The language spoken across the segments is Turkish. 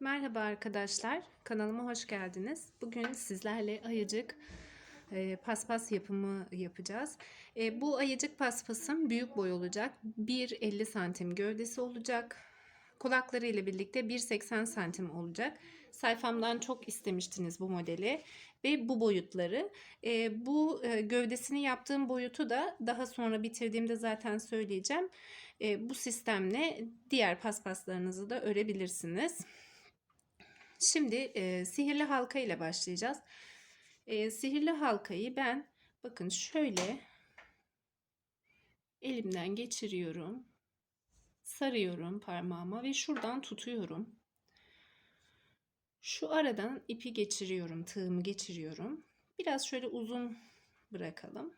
Merhaba arkadaşlar, kanalıma hoş geldiniz. Bugün sizlerle ayıcık e, paspas yapımı yapacağız. E, bu ayıcık paspasım büyük boy olacak. 1.50 santim gövdesi olacak. Kulakları ile birlikte 1.80 santim olacak. Sayfamdan çok istemiştiniz bu modeli ve bu boyutları. E, bu e, gövdesini yaptığım boyutu da daha sonra bitirdiğimde zaten söyleyeceğim. E, bu sistemle diğer paspaslarınızı da örebilirsiniz. Şimdi e, sihirli halka ile başlayacağız. E, sihirli halkayı ben bakın şöyle elimden geçiriyorum. Sarıyorum parmağıma ve şuradan tutuyorum. Şu aradan ipi geçiriyorum, tığımı geçiriyorum. Biraz şöyle uzun bırakalım.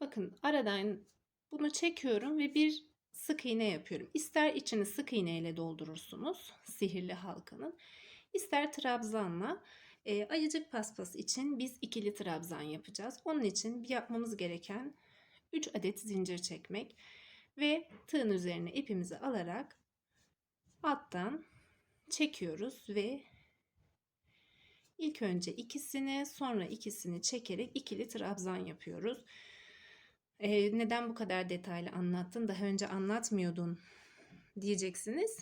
Bakın aradan bunu çekiyorum ve bir sık iğne yapıyorum. İster içini sık iğne ile doldurursunuz sihirli halkanın. İster trabzanla. E, ayıcık paspası için biz ikili trabzan yapacağız. Onun için yapmamız gereken 3 adet zincir çekmek ve tığın üzerine ipimizi alarak alttan çekiyoruz ve ilk önce ikisini sonra ikisini çekerek ikili trabzan yapıyoruz. Ee, neden bu kadar detaylı anlattın? Daha önce anlatmıyordun diyeceksiniz.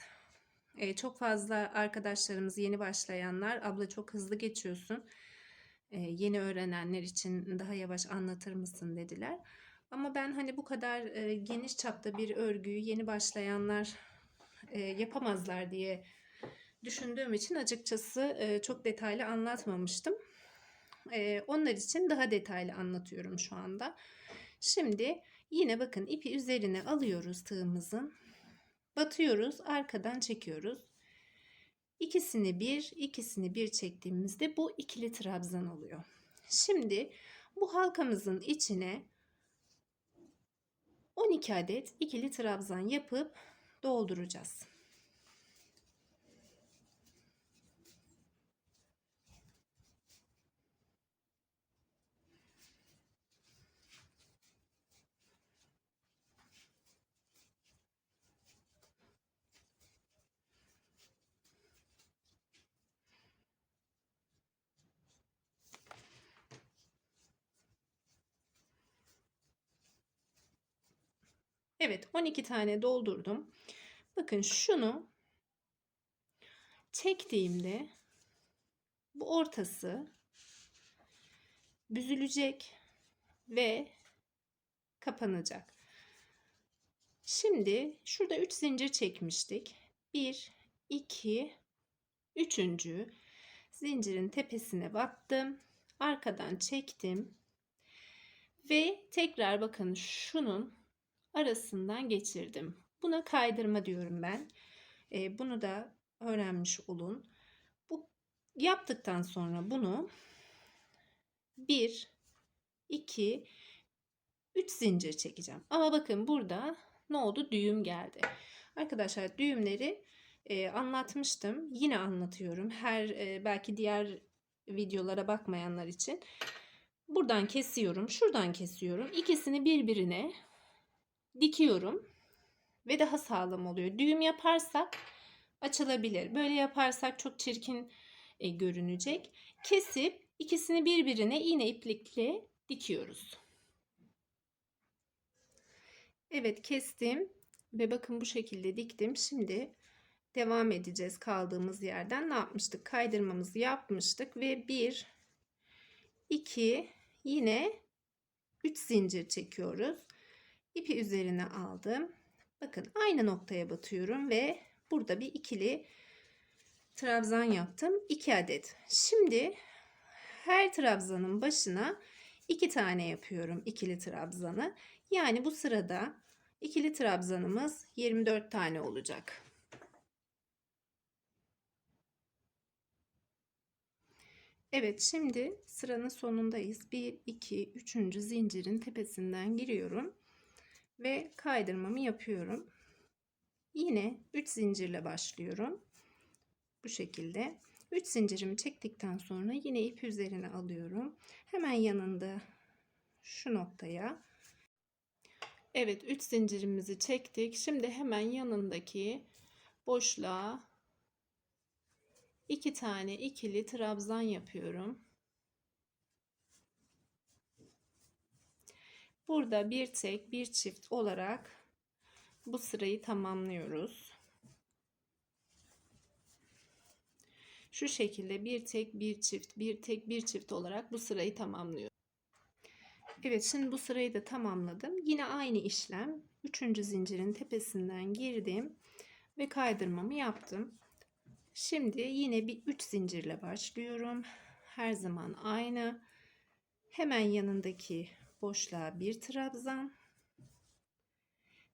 Ee, çok fazla arkadaşlarımız yeni başlayanlar abla çok hızlı geçiyorsun. Ee, yeni öğrenenler için daha yavaş anlatır mısın dediler. Ama ben hani bu kadar e, geniş çapta bir örgüyü yeni başlayanlar e, yapamazlar diye düşündüğüm için açıkçası e, çok detaylı anlatmamıştım. E, onlar için daha detaylı anlatıyorum şu anda. Şimdi yine bakın ipi üzerine alıyoruz tığımızın. Batıyoruz, arkadan çekiyoruz. İkisini bir, ikisini bir çektiğimizde bu ikili trabzan oluyor. Şimdi bu halkamızın içine 12 adet ikili trabzan yapıp dolduracağız. Evet 12 tane doldurdum. Bakın şunu çektiğimde bu ortası büzülecek ve kapanacak. Şimdi şurada 3 zincir çekmiştik. 1 2 3. zincirin tepesine battım. Arkadan çektim. Ve tekrar bakın şunun arasından geçirdim. Buna kaydırma diyorum ben. E, bunu da öğrenmiş olun. Bu yaptıktan sonra bunu 1 2 3 zincir çekeceğim. Ama bakın burada ne oldu? Düğüm geldi. Arkadaşlar düğümleri e, anlatmıştım. Yine anlatıyorum. Her e, belki diğer videolara bakmayanlar için. Buradan kesiyorum. Şuradan kesiyorum. İkisini birbirine dikiyorum ve daha sağlam oluyor. Düğüm yaparsak açılabilir. Böyle yaparsak çok çirkin e, görünecek. Kesip ikisini birbirine iğne iplikle dikiyoruz. Evet kestim ve bakın bu şekilde diktim. Şimdi devam edeceğiz kaldığımız yerden. Ne yapmıştık? Kaydırmamızı yapmıştık ve 1 2 yine 3 zincir çekiyoruz. İpi üzerine aldım. Bakın aynı noktaya batıyorum ve burada bir ikili trabzan yaptım. 2 adet. Şimdi her trabzanın başına 2 tane yapıyorum ikili trabzanı. Yani bu sırada ikili trabzanımız 24 tane olacak. Evet şimdi sıranın sonundayız. 1 2 3. zincirin tepesinden giriyorum ve kaydırmamı yapıyorum. Yine 3 zincirle başlıyorum. Bu şekilde. 3 zincirimi çektikten sonra yine ip üzerine alıyorum. Hemen yanında şu noktaya. Evet 3 zincirimizi çektik. Şimdi hemen yanındaki boşluğa iki tane ikili trabzan yapıyorum. Burada bir tek bir çift olarak bu sırayı tamamlıyoruz. Şu şekilde bir tek bir çift bir tek bir çift olarak bu sırayı tamamlıyorum. Evet şimdi bu sırayı da tamamladım. Yine aynı işlem. Üçüncü zincirin tepesinden girdim ve kaydırmamı yaptım. Şimdi yine bir 3 zincirle başlıyorum. Her zaman aynı. Hemen yanındaki boşluğa bir trabzan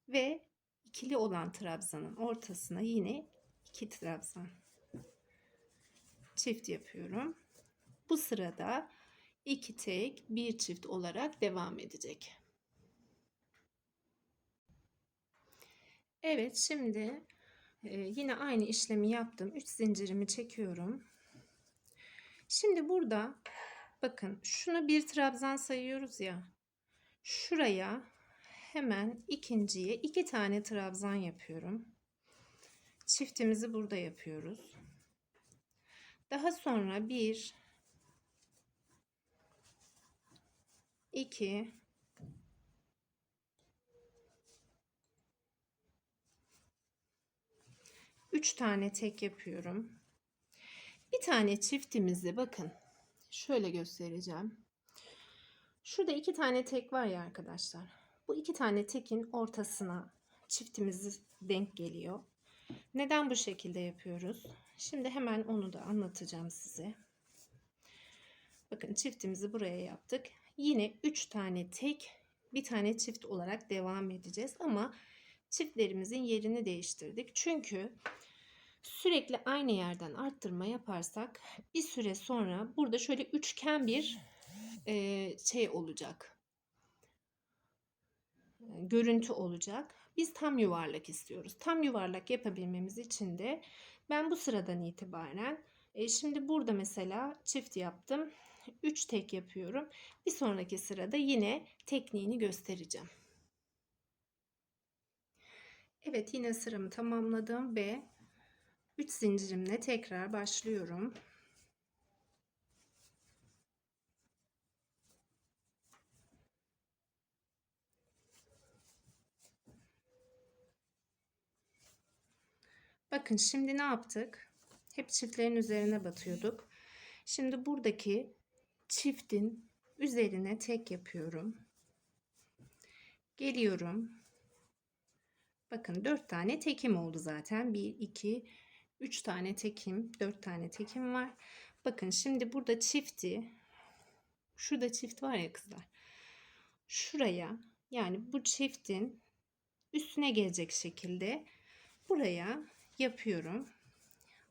ve ikili olan trabzanın ortasına yine iki trabzan çift yapıyorum. Bu sırada iki tek bir çift olarak devam edecek. Evet şimdi e, yine aynı işlemi yaptım. 3 zincirimi çekiyorum. Şimdi burada bakın şunu bir trabzan sayıyoruz ya. Şuraya hemen ikinciye iki tane trabzan yapıyorum. Çiftimizi burada yapıyoruz. Daha sonra bir 2 3 tane tek yapıyorum. Bir tane çiftimizi bakın şöyle göstereceğim. Şurada iki tane tek var ya arkadaşlar. Bu iki tane tekin ortasına çiftimiz denk geliyor. Neden bu şekilde yapıyoruz? Şimdi hemen onu da anlatacağım size. Bakın çiftimizi buraya yaptık. Yine 3 tane tek, bir tane çift olarak devam edeceğiz ama çiftlerimizin yerini değiştirdik. Çünkü sürekli aynı yerden arttırma yaparsak bir süre sonra burada şöyle üçgen bir e, şey olacak. Görüntü olacak. Biz tam yuvarlak istiyoruz. Tam yuvarlak yapabilmemiz için de ben bu sıradan itibaren e, şimdi burada mesela çift yaptım. 3 tek yapıyorum. Bir sonraki sırada yine tekniğini göstereceğim. Evet yine sıramı tamamladım ve 3 zincirimle tekrar başlıyorum. Bakın şimdi ne yaptık? Hep çiftlerin üzerine batıyorduk. Şimdi buradaki çiftin üzerine tek yapıyorum. Geliyorum. Bakın 4 tane tekim oldu zaten. 1, 2, 3 tane tekim, 4 tane tekim var. Bakın şimdi burada çifti, şurada çift var ya kızlar. Şuraya yani bu çiftin üstüne gelecek şekilde buraya yapıyorum.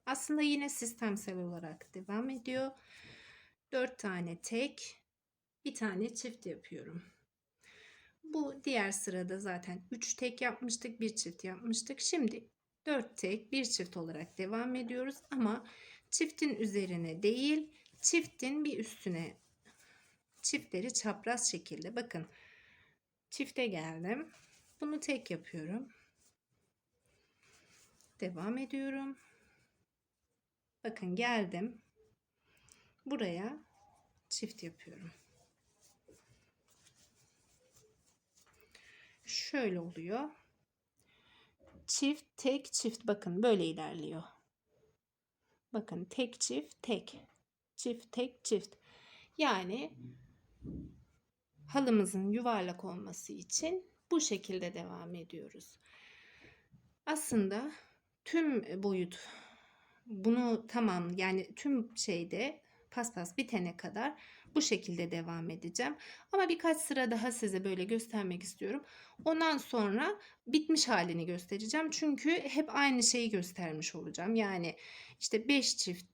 Aslında yine sistemsel olarak devam ediyor. 4 tane tek, bir tane çift yapıyorum. Bu diğer sırada zaten 3 tek yapmıştık, bir çift yapmıştık. Şimdi 4 tek, bir çift olarak devam ediyoruz ama çiftin üzerine değil, çiftin bir üstüne çiftleri çapraz şekilde bakın çifte geldim. Bunu tek yapıyorum. Devam ediyorum. Bakın geldim. Buraya çift yapıyorum. Şöyle oluyor. Çift, tek, çift. Bakın böyle ilerliyor. Bakın tek, çift, tek. Çift, tek, çift. Yani halımızın yuvarlak olması için bu şekilde devam ediyoruz. Aslında tüm boyut bunu tamam yani tüm şeyde paspas bitene kadar bu şekilde devam edeceğim. Ama birkaç sıra daha size böyle göstermek istiyorum. Ondan sonra bitmiş halini göstereceğim. Çünkü hep aynı şeyi göstermiş olacağım. Yani işte 5 çift,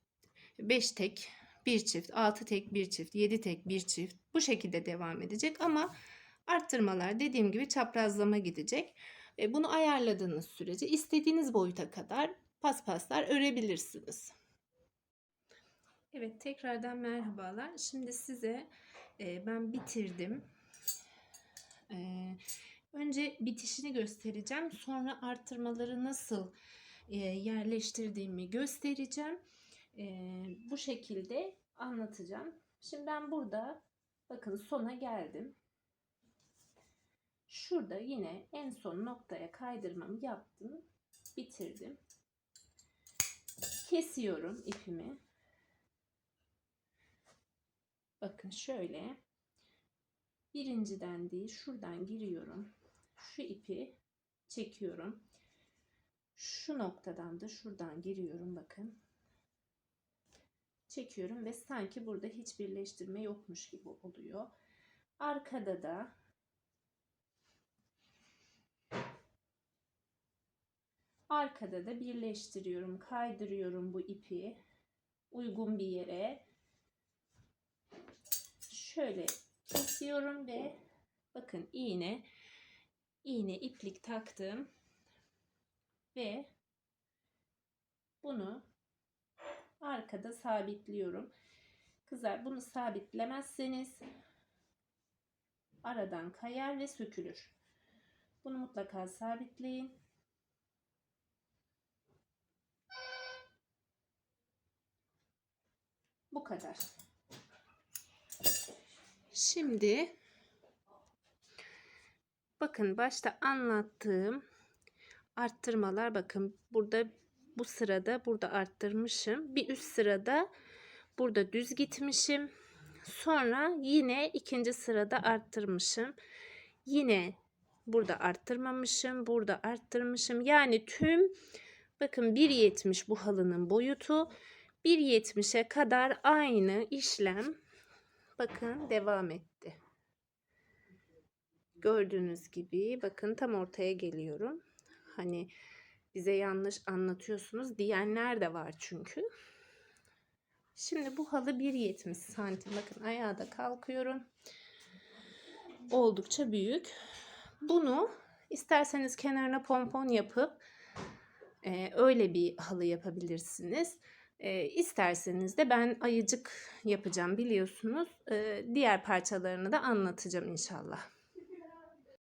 5 tek, 1 çift, 6 tek, 1 çift, 7 tek, 1 çift bu şekilde devam edecek. Ama arttırmalar dediğim gibi çaprazlama gidecek. E, bunu ayarladığınız sürece istediğiniz boyuta kadar paspaslar örebilirsiniz. Evet tekrardan merhabalar. Şimdi size e, ben bitirdim. E, önce bitişini göstereceğim. Sonra arttırmaları nasıl e, yerleştirdiğimi göstereceğim. Ee, bu şekilde anlatacağım. Şimdi ben burada bakın sona geldim. Şurada yine en son noktaya kaydırmamı yaptım. Bitirdim. Kesiyorum ipimi. Bakın şöyle. Birinciden değil şuradan giriyorum. Şu ipi çekiyorum. Şu noktadan da şuradan giriyorum bakın. Çekiyorum ve sanki burada hiç birleştirme yokmuş gibi oluyor. Arkada da Arkada da birleştiriyorum, kaydırıyorum bu ipi uygun bir yere. Şöyle kesiyorum ve bakın iğne iğne iplik taktım ve bunu arkada sabitliyorum. Kızlar bunu sabitlemezseniz aradan kayar ve sökülür. Bunu mutlaka sabitleyin. Bu kadar. Şimdi bakın başta anlattığım arttırmalar bakın burada bu sırada burada arttırmışım. Bir üst sırada burada düz gitmişim. Sonra yine ikinci sırada arttırmışım. Yine burada arttırmamışım. Burada arttırmışım. Yani tüm bakın 1.70 bu halının boyutu. 1.70'e kadar aynı işlem bakın devam etti. Gördüğünüz gibi bakın tam ortaya geliyorum. Hani bize yanlış anlatıyorsunuz diyenler de var çünkü. Şimdi bu halı 1.70 santim. Bakın ayağa da kalkıyorum. Oldukça büyük. Bunu isterseniz kenarına pompon yapıp e, öyle bir halı yapabilirsiniz. E, isterseniz de ben ayıcık yapacağım biliyorsunuz. E, diğer parçalarını da anlatacağım inşallah.